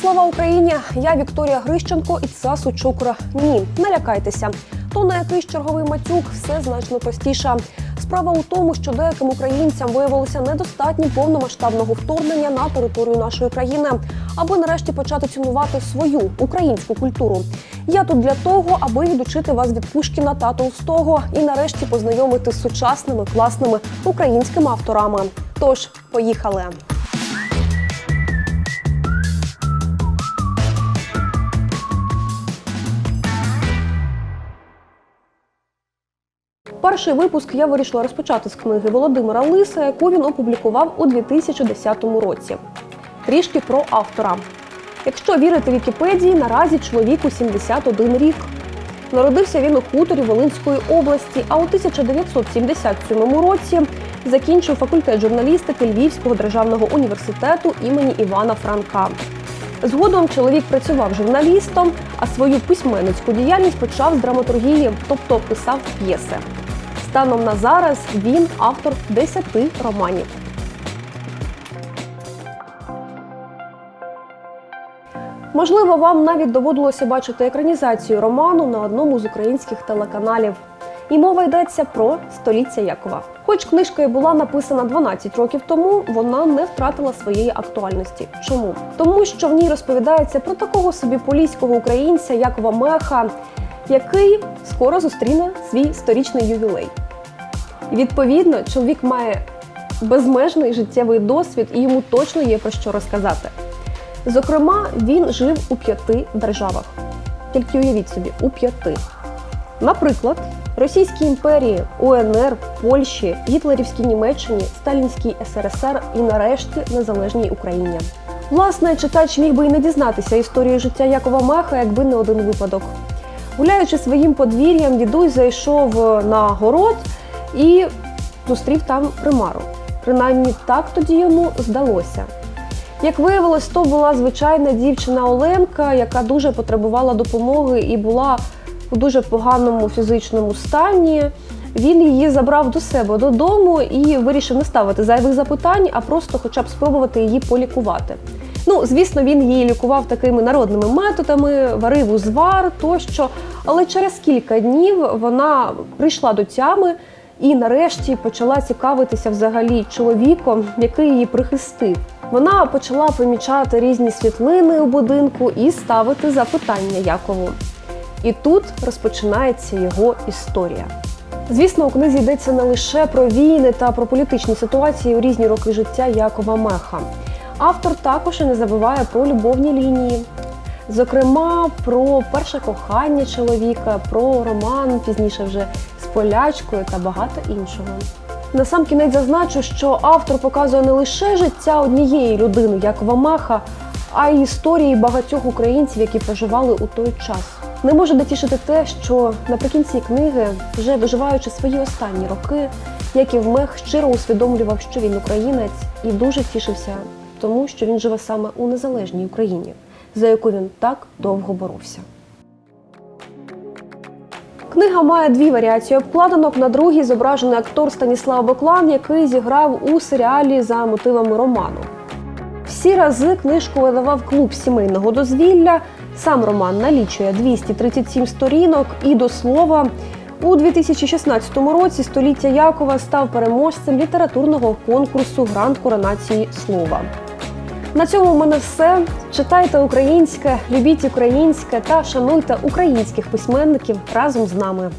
Слава Україні! Я Вікторія Грищенко і це Сучукра. Ні, не лякайтеся. То на якийсь черговий матюк все значно простіше. Справа у тому, що деяким українцям виявилося недостатньо повномасштабного вторгнення на територію нашої країни, аби нарешті почати цінувати свою українську культуру. Я тут для того, аби відучити вас від Пушкіна та Толстого і нарешті познайомити з сучасними класними українськими авторами. Тож, поїхали! Перший випуск я вирішила розпочати з книги Володимира Лиса, яку він опублікував у 2010 році. Трішки про автора. Якщо вірити Вікіпедії, наразі чоловіку 71 рік. Народився він у хуторі Волинської області, а у 1977 році закінчив факультет журналістики Львівського державного університету імені Івана Франка. Згодом чоловік працював журналістом, а свою письменницьку діяльність почав з драматургії, тобто писав п'єси. Станом на зараз він автор 10 романів. Можливо, вам навіть доводилося бачити екранізацію роману на одному з українських телеканалів. І мова йдеться про століття Якова. Хоч книжка і була написана 12 років тому, вона не втратила своєї актуальності. Чому? Тому що в ній розповідається про такого собі поліського українця Якова Меха, який скоро зустріне свій сторічний ювілей. Відповідно, чоловік має безмежний життєвий досвід і йому точно є про що розказати. Зокрема, він жив у п'яти державах. Тільки уявіть собі, у п'яти. Наприклад, Російській імперії, УНР, Польщі, Гітлерівській Німеччині, Сталінській СРСР і нарешті незалежній Україні. Власне, читач міг би і не дізнатися історію життя Якова Меха, якби не один випадок. Гуляючи своїм подвір'ям, дідусь зайшов на город і зустрів там примару. Принаймні так тоді йому здалося. Як виявилось, то була звичайна дівчина Оленка, яка дуже потребувала допомоги і була у дуже поганому фізичному стані. Він її забрав до себе додому і вирішив не ставити зайвих запитань, а просто хоча б спробувати її полікувати. Ну, звісно, він її лікував такими народними методами, варив узвар тощо. Але через кілька днів вона прийшла до тями і нарешті почала цікавитися взагалі чоловіком, який її прихистив. Вона почала помічати різні світлини у будинку і ставити запитання Якову. І тут розпочинається його історія. Звісно, у книзі йдеться не лише про війни та про політичні ситуації у різні роки життя Якова Меха. Автор також і не забуває про любовні лінії. Зокрема, про перше кохання чоловіка, про роман пізніше вже полячкою та багато іншого. На сам кінець зазначу, що автор показує не лише життя однієї людини, Якова Маха, а й історії багатьох українців, які проживали у той час. Не може дотішити те, що наприкінці книги, вже доживаючи свої останні роки, Яків Мех щиро усвідомлював, що він українець, і дуже тішився тому, що він живе саме у незалежній Україні, за яку він так довго боровся. Книга має дві варіації обкладинок. На другій зображений актор Станіслав Беклан, який зіграв у серіалі за мотивами роману. Всі рази книжку видавав клуб сімейного дозвілля. Сам роман налічує 237 сторінок. І до слова, у 2016 році століття Якова став переможцем літературного конкурсу Гранд Коронації слова. На цьому в мене все. Читайте українське, любіть українське та шануйте українських письменників разом з нами.